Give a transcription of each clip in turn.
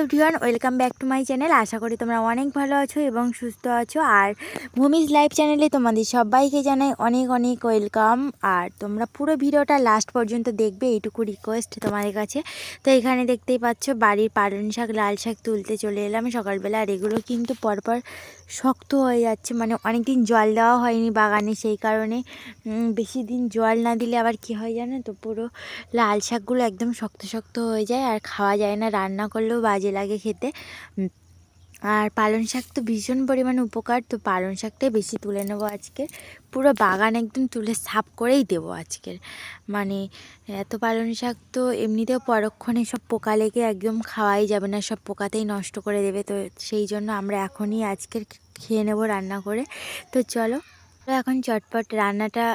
Everyone welcome back to my channel আশা করি তোমরা অনেক ভালো আছো এবং সুস্থ আছো। আর ভূমিজ লাইভ চ্যানেলে তোমাদের সবাইকে জানাই অনেক অনেক ওয়েলকাম আর তোমরা পুরো ভিডিওটা লাস্ট পর্যন্ত দেখবে, এইটুকু রিকোয়েস্ট তোমাদের কাছে। তো এখানে দেখতেই পাচ্ছ, বাড়ির পালন শাক, লাল শাক তুলতে চলে এলাম। সকালবেলা আর এগুলো কিন্তু পরপর শক্ত হয়ে যাচ্ছে মানে অনেক দিন জল দেওয়া হয়নি বাগানে সেই কারণে। বেশি দিন জল না দিলে আবার কি হয় জানো তো, পুরো লাল শাকগুলো একদম শক্ত শক্ত হয়ে যায় আর খাওয়া যায় না। রান্না করলেও বাজে লাগে খেতে। আর পালং শাক তো ভীষণ পরিমাণে উপকার, তো পালং শাকটাই বেশি তুলে নেব আজকে। পুরো বাগান একদম তুলে সাফ করেই দেবো আজকের। মানে এত পালং শাক তো এমনিতেও পরক্ষণে সব পোকা লেগে একদম খাওয়াই যাবে না, সব পোকাতেই নষ্ট করে দেবে। তো সেই জন্য আমরা এখনই আজকের খেয়ে নেব রান্না করে। তো চলো এখন চটপট রান্নাটা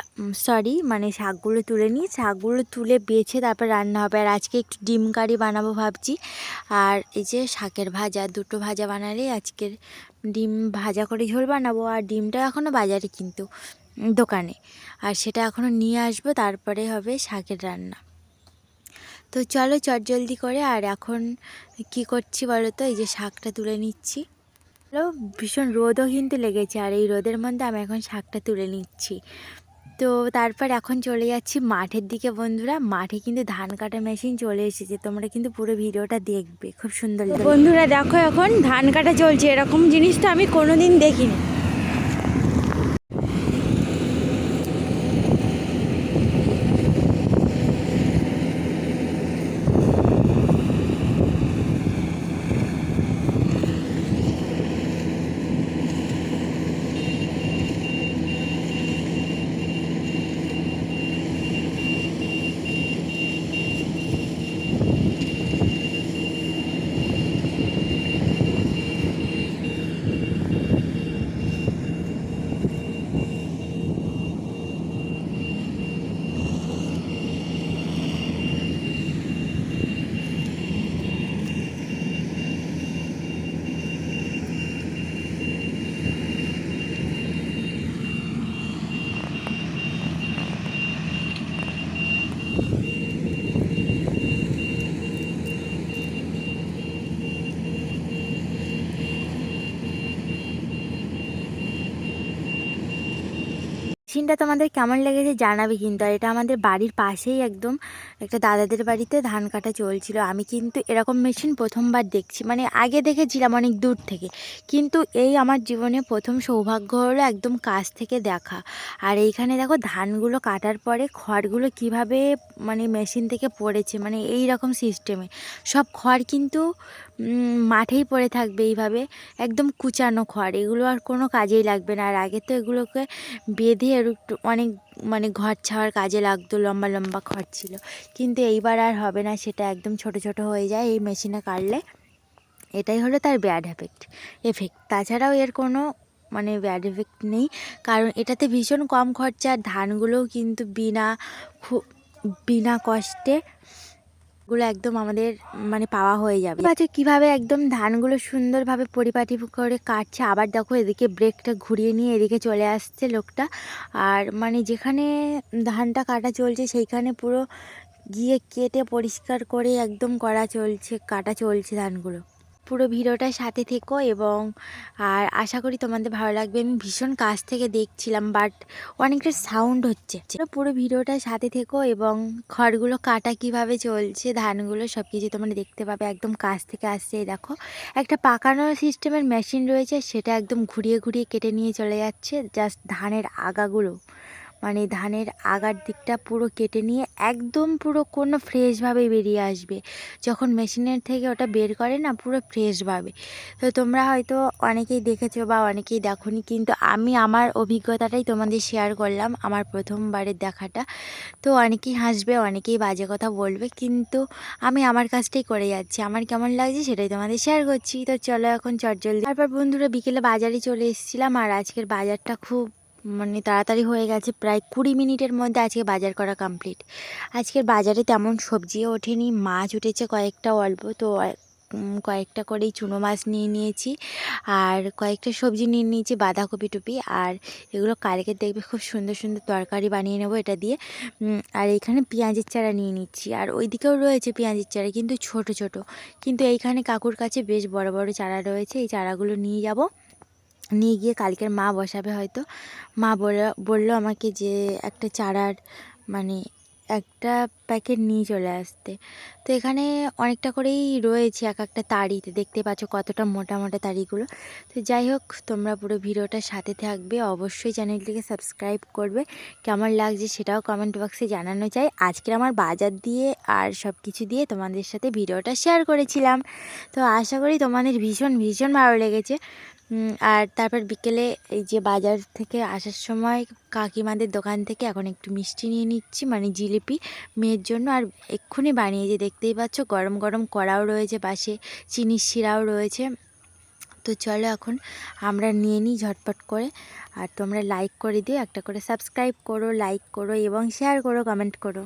সরি মানে শাকগুলো তুলে নিই। শাকগুলো তুলে বেছে তারপর রান্না হবে। আর আজকে একটু ডিম কারি বানাবো ভাবছি। আর এই যে শাকের ভাজা, দুটো ভাজা বানালেই আজকের ডিম ভাজা করে ঝোল বানাবো। আর ডিমটা এখনও বাজারে কিন্তু দোকানে। আর সেটা এখনও নিয়ে আসব, তারপরে হবে শাকের রান্না। তো চলো চটজলদি করে, আর এখন কি করছি বলো তো? এই যে শাকটা তুলে নিচ্ছি। হলো ভীষণ রোদও কিন্তু লেগেছে আর এই রোদের মধ্যে আমি এখন শাকটা তুলে নিচ্ছি। তো তারপর এখন চলে যাচ্ছি মাঠের দিকে বন্ধুরা। মাঠে কিন্তু ধান কাটা মেশিন চলে এসেছে। তোমরা কিন্তু পুরো ভিডিওটা দেখবে। খুব সুন্দর বন্ধুরা, দেখো এখন ধান কাটা চলছে। এরকম জিনিস তো আমি কোনোদিন দেখিনি। মেশিনটা তোমাদের কেমন লেগেছে জানাবে কিন্তু এটা আমাদের বাড়ির পাশেই একদম একটা দাদাদের বাড়িতে ধান কাটা চলছিল। আমি কিন্তু এরকম মেশিন প্রথমবার দেখছি মানে আগে দেখেছিলাম অনেক দূর থেকে। কিন্তু এই আমার জীবনে প্রথম সৌভাগ্য হলো একদম কাছ থেকে দেখা। আর এইখানে দেখো ধানগুলো কাটার পরে খড়গুলো কীভাবে মানে মেশিন থেকে পড়েছে মানে এই রকম সিস্টেমে সব খড় কিন্তু মাঠেই পড়ে থাকবে এইভাবে। একদম কুচানো খড়, এগুলো আর কোনো কাজেই লাগবে না। আর আগে তো এগুলোকে বেঁধে একটু অনেক মানে ঘর ছাওয়ার কাজে লাগতো, লম্বা লম্বা খড় ছিল। কিন্তু এইবার আর হবে না, সেটা একদম ছোট ছোট হয়ে যায় এই মেশিনে কাটলে। এটাই হলো তার ব্যাড এফেক্ট এফেক্ট তাছাড়াও এর কোনো মানে ব্যাড এফেক্ট নেই, কারণ এটাতে ভীষণ কম খরচা। আর ধানগুলোও কিন্তু বিনা খুব বিনা কষ্টে গুলো একদম আমাদের মানে পাওয়া হয়ে যাবে। আচ্ছা কীভাবে একদম ধানগুলো সুন্দরভাবে পরিপাটি করে কাটছে, আবার দেখো এদিকে ব্রেকটা ঘুরিয়ে নিয়ে এদিকে চলে আসছে লোকটা। আর মানে যেখানে ধানটা কাটা চলছে, সেইখানে পুরো গিয়ে কেটে পরিষ্কার করে একদম করা চলছে, কাটা চলছে ধানগুলো। পুরো ভিডিওটার সাথে থেকো এবং, আর আশা করি তোমাদের ভালো লাগবে। আমি ভীষণ কাছ থেকে দেখছিলাম বাট অনেকটা সাউন্ড হচ্ছে। পুরো ভিডিওটার সাথে থেকো এবং খড়গুলো কাটা কীভাবে চলছে, ধানগুলো সব কিছু তোমরা দেখতে পাবে। একদম কাছ থেকে আসছে দেখো। একটা পাকানো সিস্টেমের মেশিন রয়েছে, সেটা একদম ঘুরিয়ে ঘুরিয়ে কেটে নিয়ে চলে যাচ্ছে জাস্ট ধানের আগাগুলো। মানে ধানের আগার দিকটা পুরো কেটে নিয়ে একদম পুরো কোনো ফ্রেশভাবে বেরিয়ে আসবে। যখন মেশিনের থেকে ওটা বের করে না, পুরো ফ্রেশভাবে। তো তোমরা হয়তো অনেকেই দেখেছ বা অনেকেই দেখোনি, কিন্তু আমি আমার অভিজ্ঞতাটাই তোমাদের শেয়ার করলাম আমার প্রথমবারের দেখাটা। তো অনেকেই হাসবে, অনেকেই বাজে কথা বলবে, কিন্তু আমি আমার কাজটাই করে যাচ্ছি। আমার কেমন লাগছে সেটাই তোমাদের শেয়ার করছি। তো চলো এখন চটজলদি। তারপর বন্ধুরা বিকেলে বাজারে চলে এসেছিলাম আর আজকের বাজারটা খুব মানে তাড়াতাড়ি হয়ে গেছে। প্রায় কুড়ি মিনিটের মধ্যে আজকে বাজার করা কমপ্লিট আজকের বাজারে তেমন সবজিও ওঠেনি, মাছ উঠেছে কয়েকটা অল্প, তো কয়েকটা করেই চুনো মাছ নিয়ে নিয়েছি। আর কয়েকটা সবজি নিয়ে নিয়েছি, বাঁধাকপি টুপি। আর এগুলো কালকে দেখবে খুব সুন্দর সুন্দর তরকারি বানিয়ে নেব এটা দিয়ে। আর এখানে পেঁয়াজের চারা নিয়ে নিচ্ছি। আর ওইদিকেও রয়েছে পেঁয়াজের চারা, কিন্তু ছোট ছোট। কিন্তু এইখানে কাকুর কাছে বেশ বড় বড় চারা রয়েছে, এই চারাগুলো নিয়ে যাব। নিয়ে গিয়ে কালকের মা বসাবে হয়তো। মা বলল আমাকে যে একটা চারার মানে একটা প্যাকেট নিয়ে চলে আসতে। তো এখানে অনেকটা করেই রয়েছে এক একটা তাড়িতে দেখতে পাচ্ছ কতটা মোটা মোটা তাড়িগুলো তো যাই হোক, তোমরা পুরো ভিডিওটার সাথে থাকবে। অবশ্যই চ্যানেলটিকে সাবস্ক্রাইব করবে। কেমন লাগছে সেটাও কমেন্ট বক্সে জানানো চাই আজকের আমার বাজার দিয়ে আর সব কিছু দিয়ে তোমাদের সাথে ভিডিওটা শেয়ার করেছিলাম। তো আশা করি তোমাদের ভীষণ ভীষণ ভালো লেগেছে। আর তারপর বিকেলে এই যে বাজার থেকে আসার সময় কাকিমাদের দোকান থেকে এখন একটু মিষ্টি নিয়ে নিচ্ছি মানে জিলিপি মেয়ের জন্য। আর এক্ষুনি বানিয়েছে দেখতেই পাচ্ছ, গরম গরম কড়াও রয়েছে পাশে, চিনির শিরাও রয়েছে। তো চলো এখন আমরা নিয়ে নিই ঝটপট করে। আর তোমরা লাইক করে দিও, একটা করে সাবস্ক্রাইব করো লাইক করো এবং শেয়ার করো কমেন্ট করো।